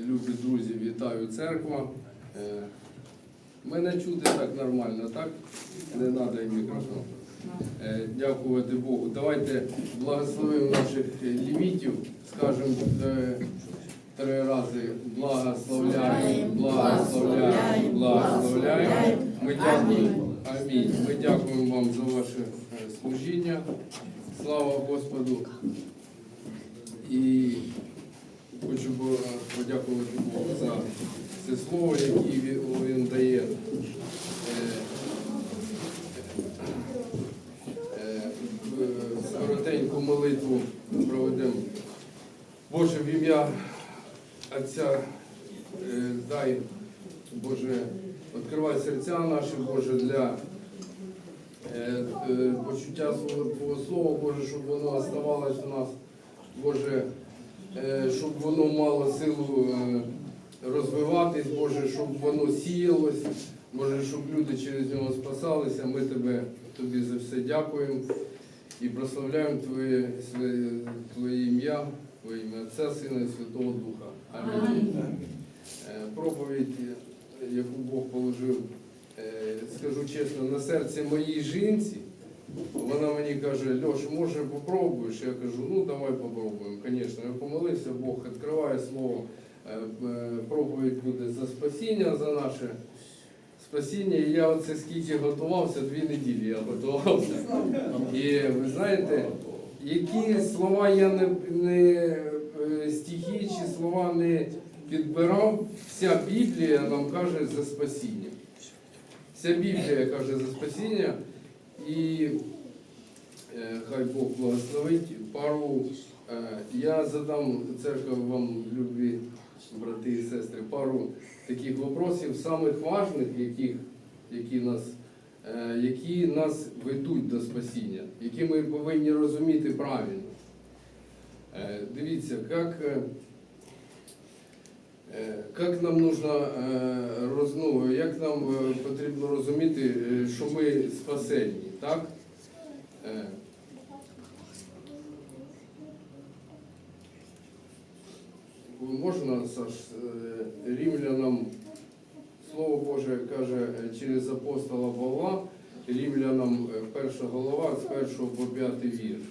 любі друзі, вітаю церква. Е, Мене чути так нормально, так? Не треба і мікрофон. Е, Дякувати Богу. Давайте благословимо наших лімітів, скажемо е, три рази благословляємо, благословляємо, благословляємо. Ми дякуємо. Амінь. Ми дякуємо вам за ваше служіння. Слава Господу. І хочу подякувати Богу за це слово, яке він, дає. Е, е, Коротеньку молитву проведемо. Боже, в ім'я Отця е, дай, Боже, відкривай серця наші, Боже, для почуття Твого слова, Боже, щоб воно оставалось у нас, Боже, щоб воно мало силу е, розвиватись, Боже, щоб воно сіялось, Боже, щоб люди через нього спасалися. Ми Тебе Тобі за все дякуємо і прославляємо Твоє, Твоє ім'я, Твоє ім'я Отця, Сина і Святого Духа. Амінь. Е, Проповідь, е, яку Бог положив, е, скажу чесно, на серці моїй жінці. Вона мені каже, Льош, може попробуєш? Я кажу, ну давай попробуємо. Звісно, я помолився, Бог відкриває слово. Е, е, Проповідь буде за спасіння, за наше спасіння. І я оце скільки готувався, дві неділі я готувався. І ви знаєте, які слова я не, не е, стихи чи слова не підбирав, вся Біблія нам каже за спасіння. Вся Біблія каже за спасіння. І е, хай Бог благословить пару. е, Я задам церква вам, любі брати і сестри, пару таких вопросів, самих важних, яких, які, нас, е, які нас ведуть до спасіння, які ми повинні розуміти правильно. Дивіться, як, як нам нужно, е, ну, як нам е, потрібно розуміти, е, що ми спасені, так? Е, Можна, Саш, е, римлянам, Слово Боже каже е, через апостола Павла, римлянам е, перша голова з першого по п'ятий вірш.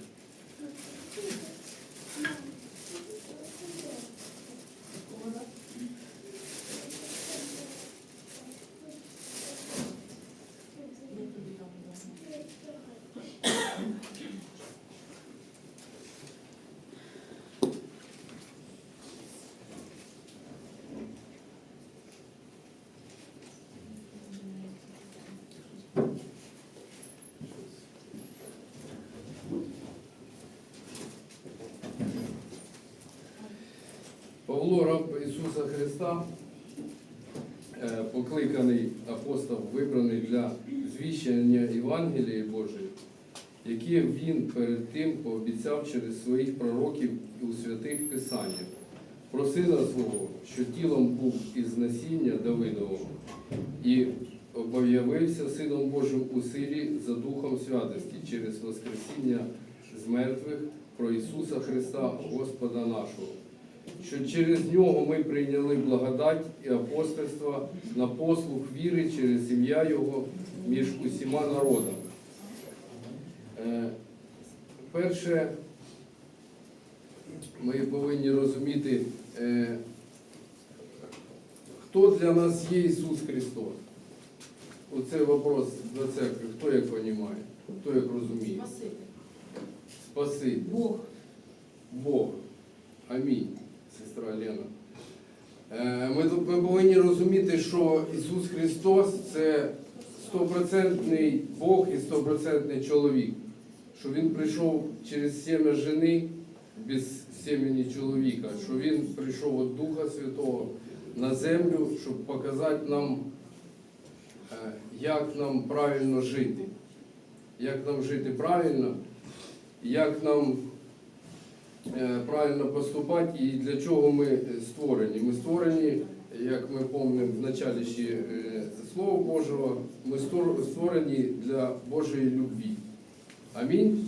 Павло, раб Ісуса Христа, е, покликаний апостол, вибраний для звіщення Євангелії Божої, яке він перед тим пообіцяв через своїх пророків у святих Писаннях, про сина свого, що тілом був із насіння Давидового, і об'явився Сином Божим у силі за Духом святості через Воскресіння з мертвих про Ісуса Христа, Господа нашого що через нього ми прийняли благодать і апостольство на послуг віри через ім'я Його між усіма народами. Е, Перше, ми повинні розуміти, е, хто для нас є Ісус Христос. Оце вопрос до церкви. Хто як розуміє, хто як розуміє? Спасибі. Бог. Бог. Амінь, сестра Лена. Е, Ми, ми повинні розуміти, що Ісус Христос це стопроцентний Бог і стопроцентний чоловік. Що Він прийшов через сім'я жени без сім'ї чоловіка, що Він прийшов від Духа Святого на землю, щоб показати нам, е, як нам правильно жити. Як нам жити правильно, як нам правильно поступати і для чого ми створені. Ми створені, як ми пам'ятаємо в началі ще е, Слова Божого, ми створені для Божої любві. Амінь.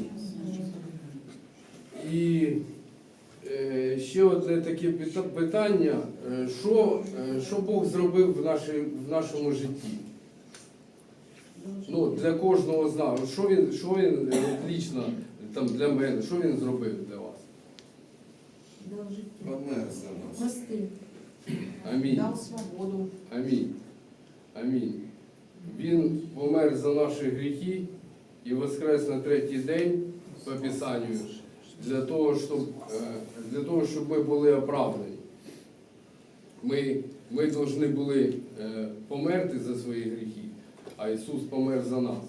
І е, ще одне таке питання. Е, Що, е, що Бог зробив в, нашій, в нашому житті? Ну, для кожного з нас. Що він, що він е, лічно там, для мене, що він зробив для вас? Дав життя. Помер за нас. Прости. Амінь. Дав свободу. Амінь. Амінь. Він помер за наші гріхи і воскрес на третій день по Писанню для того, щоб, е, для того, щоб ми були оправдані. Ми, ми повинні були е, померти за свої гріхи, а Ісус помер за нас.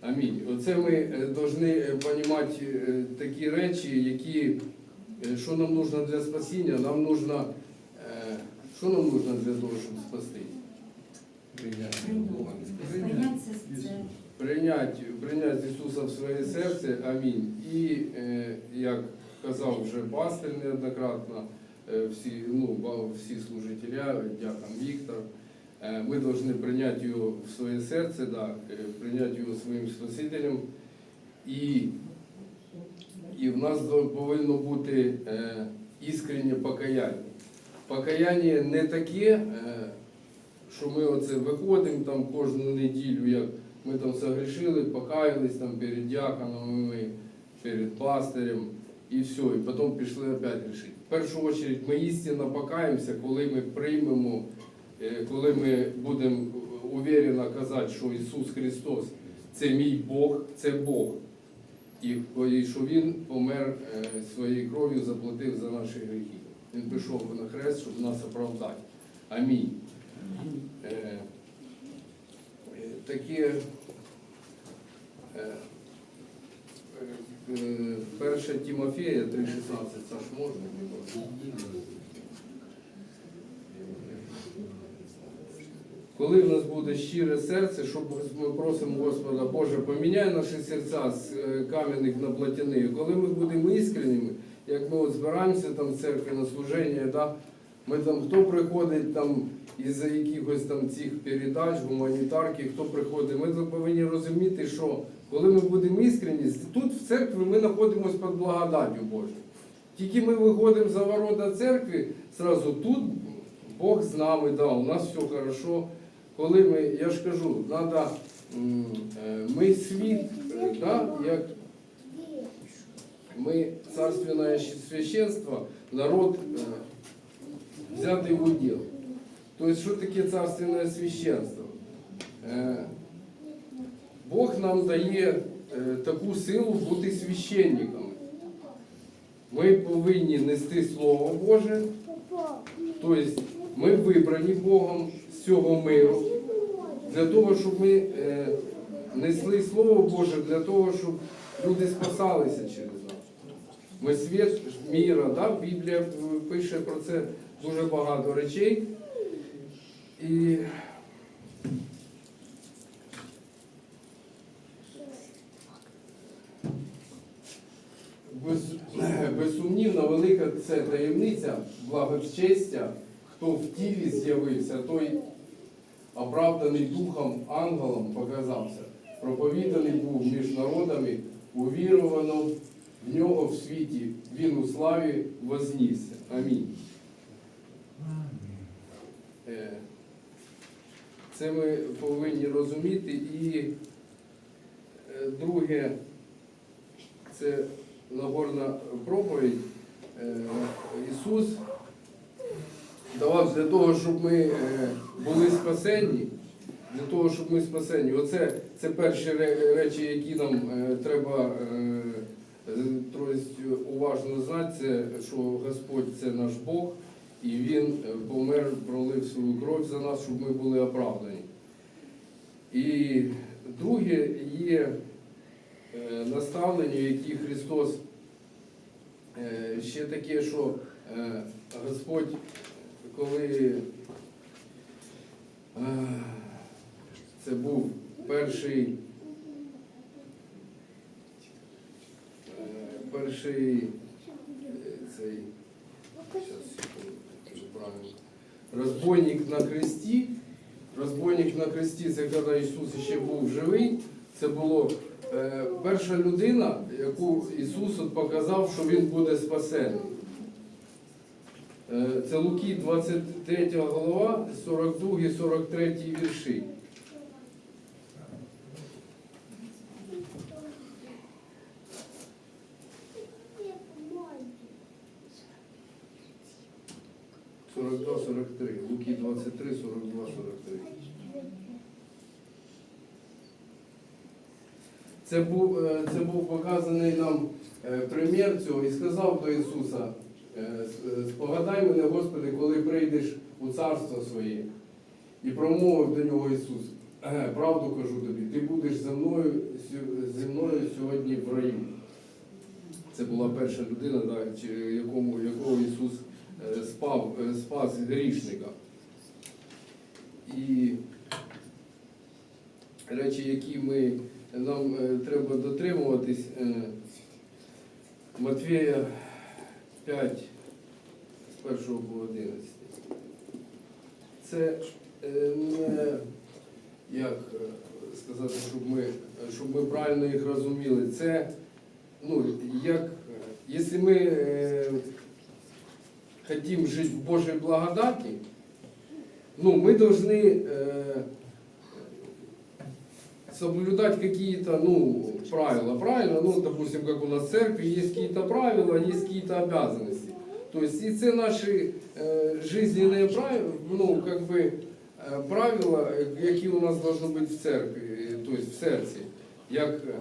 Амінь. Оце ми повинні розуміти такі речі, які, е, що нам потрібно для спасіння, нам потрібно, що нам потрібно для того, щоб спасти? Прийняти Прийняти. Бога. Прийняти Ісуса в своє серце, амінь. І е, як казав вже пастир неоднократно, е, всі, ну, всі служителя, дякам Віктор, е, ми повинні прийняти його в своє серце, да, е, прийняти його своїм Спасителем. І, і в нас повинно бути е, іскреннє покаяння. Покаяння не таке, е, що ми оце виходимо там кожну неділю, як ми там согрішили, покаялись там перед дяконом, перед пастирем і все, і потім пішли опять грішити. В першу чергу ми істинно покаємося, коли ми приймемо, е, коли ми будемо уверенно казати, що Ісус Христос це мій Бог, це Бог. І, і що Він помер е, своєю кров'ю, заплатив за наші гріхи. Він пішов на хрест, щоб нас оправдати. Амінь. Таке е, е, перше Тимофея 3,16, це ж можна? Коли в нас буде щире серце, щоб ми просимо Господа, Боже, поміняй наші серця з е, кам'яних на платяні. Коли ми будемо іскренніми, як ми от збираємося там в церкві на служення, да, ми там хто приходить там із-за якихось там цих передач, гуманітарки, хто приходить, ми повинні розуміти, що коли ми будемо іскренні, тут в церкві ми знаходимося під благодаттю Божою. Тільки ми виходимо за ворота церкви, зразу тут Бог з нами, да, у нас все хорошо. Коли ми, я ж кажу, треба, ми світ, е, да, як ми царственне священство, народ е, взятий в уділ. Тобто, що таке царственне священство? Е, Бог нам дає е, таку силу бути священниками. Ми повинні нести Слово Боже, тобто ми вибрані Богом з цього миру, для того, щоб ми е, несли Слово Боже, для того, щоб люди спасалися через нас. Ми світ міра, да? Біблія пише про це дуже багато речей. І без, безсумнівно велика це таємниця благочестя, хто в тілі з'явився, той оправданий духом ангелом показався, проповіданий був між народами, увірувано в нього в світі, він у славі вознісся. Амінь. Е, Це ми повинні розуміти. І е, друге, це Нагорна проповідь. Е, Ісус давав для того, щоб ми е, були спасенні, для того, щоб ми спасені. Оце це перші речі, які нам е, треба е, тобто, уважно знати, це що Господь це наш Бог, і Він е, помер, пролив свою кров за нас, щоб ми були оправдані. І друге є е, наставлення, які Христос е, ще таке, що е, Господь, коли е, це був перший, е, перший е, цей розбойник на хресті. Розбойник на хресті це коли Ісус ще був живий. Це було е, перша людина, яку Ісус показав, що Він буде спасений. Е, Це Луки 23 голова, 42 43 вірші. Сорок два, сорок три. Луки 23, 42, 43. Це був, е, це був показаний нам е, примір цього і сказав до Ісуса, спогадай мене, Господи, коли прийдеш у царство своє. І промовив до нього Ісус, «Е, правду кажу тобі, ти будеш зі мною, зі мною сьогодні в раю. Це була перша людина, да, якому, якого Ісус е, спав, е, спас грішника. І речі, які ми, нам е, треба дотримуватись, е, Матвія 5, з 1 по 11. Це е, не, як е, сказати, щоб ми, щоб ми правильно їх розуміли. Це, ну, як, е, якщо ми е, хотим жить в Божьей благодати, ну, мы должны э, соблюдать какие-то, ну, правила, правильно? Ну, допустим, как у нас в церкви, есть какие-то правила, есть какие-то обязанности. То есть, и це наши э, жизненные правила, ну, как бы, э, правила, э, які у нас должны быть в церкви, э, то есть в серці. Як, е,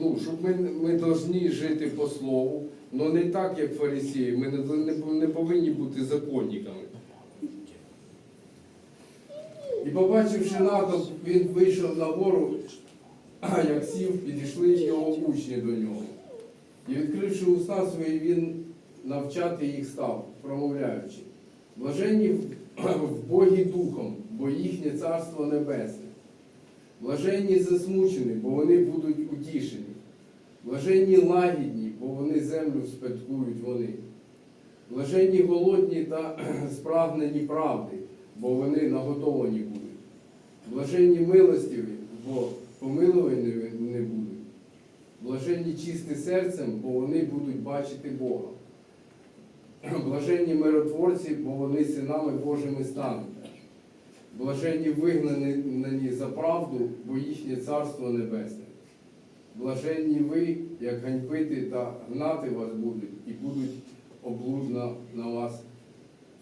ну, щоб ми, ми повинні жити по слову, але не так, як фарисеї. Ми не, не, не повинні бути законниками. І побачивши натовп, він вийшов на гору, а як сів, підійшли його учні до нього. І відкривши уста свої, він навчати їх став, промовляючи. Блаженні в Богі Духом, бо їхнє царство небесне. Блаженні засмучені, бо вони будуть утішені. Блаженні лагідні, бо вони землю спадкують вони. Блаженні голодні та спрагнені правди, бо вони наготовані будуть. Блаженні милостиві, бо помилувані не будуть. Блаженні чисті серцем, бо вони будуть бачити Бога. Блаженні миротворці, бо вони синами Божими стануть. Блаженні вигнані за правду, бо їхнє царство небесне. Блаженні ви, як ганьбити та гнати вас будуть, і будуть облудно на вас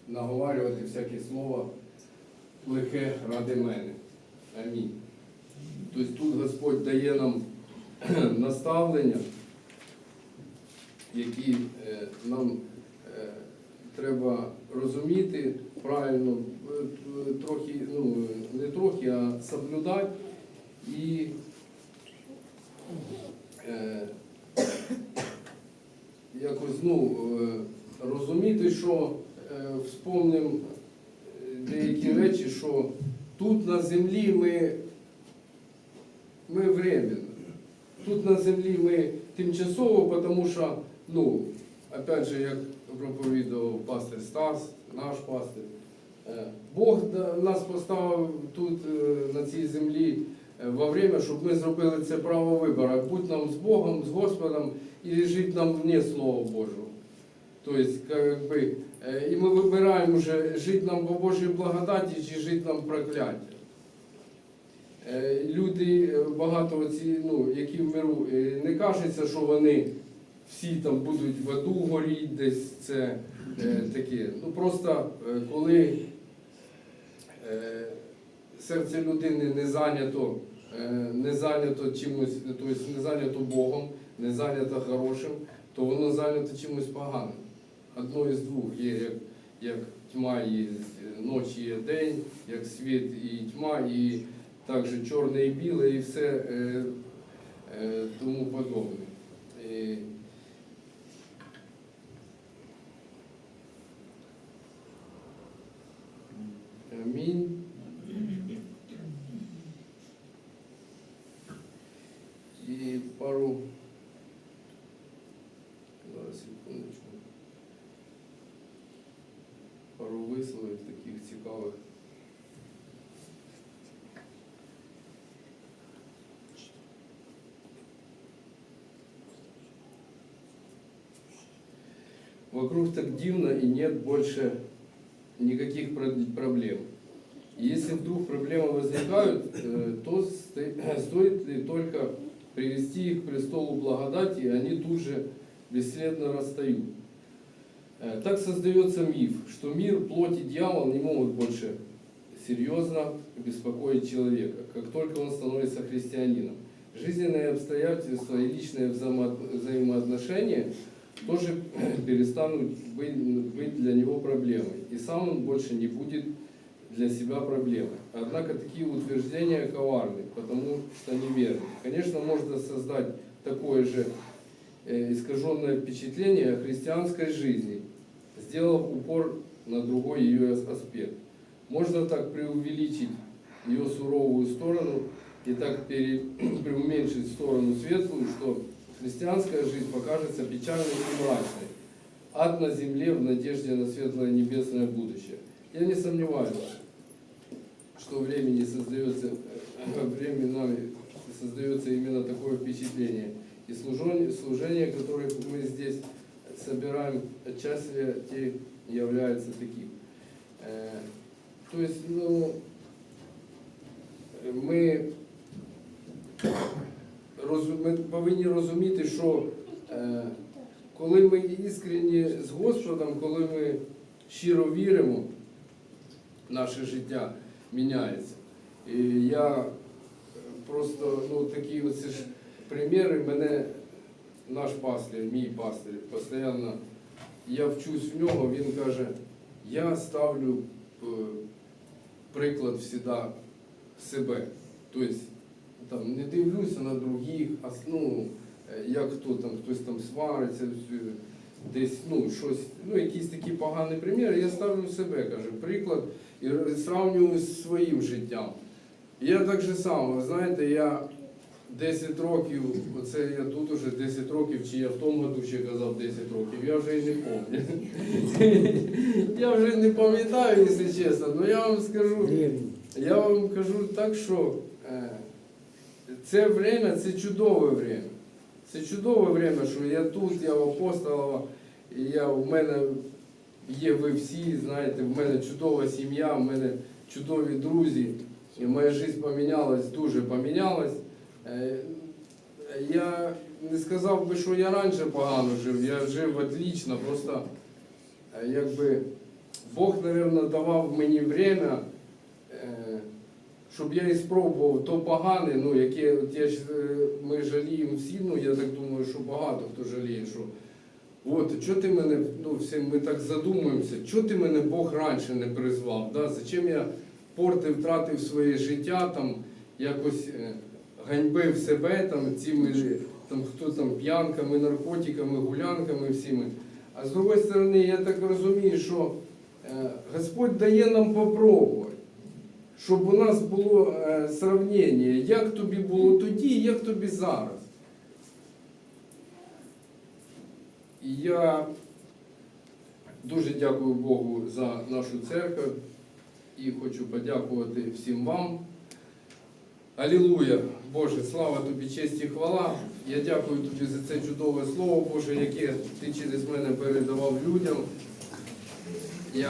наговарювати всяке слово лихе ради мене. Амінь. Тобто тут Господь дає нам наставлення, які е, нам е, треба розуміти правильно, е, трохи, ну, не трохи, а соблюдати і якось ну, розуміти, що вспомнимо деякі речі, що тут на землі ми, ми временно. Тут на землі ми тимчасово, тому що, ну, опять же, як проповідував пастир Стас, наш пастир, е, Бог нас поставив тут е, на цій землі е, во время, щоб ми зробили це право вибору. Будь нам з Богом, з Господом і жити нам вне Слова Божого. Тобто, как би, е, і ми вибираємо вже жити нам по Божій благодаті чи жити нам прокляття. Е, Люди е, багато оці, ну, які в миру, е, не кажеться, що вони всі там будуть в аду горіть, десь це е, таке. Ну просто е, коли е, серце людини не зайнято, е, не зайнято чимось, тобто не зайнято Богом, не зайнято хорошим, то воно зайнято чимось поганим. Одно із двох є як, як тьма і ночі є день, як світ і тьма, і також чорне і біле, і все е, е, тому подобне. І, Амінь. І пару. Зараз пару висловів таких цікавих. Вокруг так дивно и нет больше никаких проблем. Если вдруг проблемы возникают, э, то стоит ли только привести их к престолу благодати, и они тут же бесследно расстают. Э, Так создается миф, что мир, плоть и дьявол не могут больше серьезно беспокоить человека, как только он становится христианином. Жизненные обстоятельства и личные взаимо- взаимоотношения тоже перестанут быть, для него проблемой, и сам он больше не будет для себя проблемой. Однако такие утверждения коварны, потому что неверны. Конечно, можно создать такое же э, искаженное впечатление о христианской жизни, сделав упор на другой ее аспект. Можно так преувеличить ее суровую сторону и так пере- преуменьшить сторону светлую, что христианская жизнь покажется печальной и мрачной. Ад на земле в надежде на светлое небесное будущее. Я не сомневаюсь, что времени создается, э, временами создается именно такое впечатление. И служение, служение, которое мы здесь собираем, отчасти те являются таким. Е, Тобто, ну, ми, ми повинні розуміти, що е, коли ми іскренні з Господом, коли ми щиро віримо, наше життя міняється. І я просто, ну, такі оці ж приміри, мене наш пастир, мій пастир, постійно, я вчусь в нього, він каже, я ставлю е, приклад всегда себе. Тобто там, не дивлюся на других, а ну, е, як хто там, хтось там свариться, десь ну, щось, ну, якісь такі погані приміри, я ставлю себе, каже, приклад і сравнюю з своїм життям. Я так же само, знаєте, я 10 років, оце я тут уже 10 років, чи я в тому году ще казав 10 років, я вже і не пам'ятаю. Я вже не пам'ятаю, якщо чесно, але я вам скажу, я вам кажу так, що е, це время, це чудове время. Це чудове время, що я тут, я в апостолова, і я, в мене є ви всі, знаєте, в мене чудова сім'я, в мене чудові друзі. І моя життя помінялась, дуже помінялась. Е, Я не сказав би, що я раніше погано жив, я жив отлично, просто е, якби Бог, мабуть, давав мені время, е, щоб я і спробував то погане, ну, яке от я ми жаліємо всі, ну я так думаю, що багато хто жаліє, що от, що ти мене, ну, всі ми так задумуємося, що ти мене Бог раніше не призвав, да? зачем я портив, втратив своє життя, там, якось ганьбив себе там, цими, там, хто там, п'янками, наркотиками, гулянками всіми. А з другої сторони, я так розумію, що е, Господь дає нам попробувати, щоб у нас було е, сравнення, як тобі було тоді, як тобі зараз. І я дуже дякую Богу за нашу церкву і хочу подякувати всім вам. Алілуя! Боже, слава тобі, честь і хвала. Я дякую тобі за це чудове слово, Боже, яке ти через мене передавав людям. Я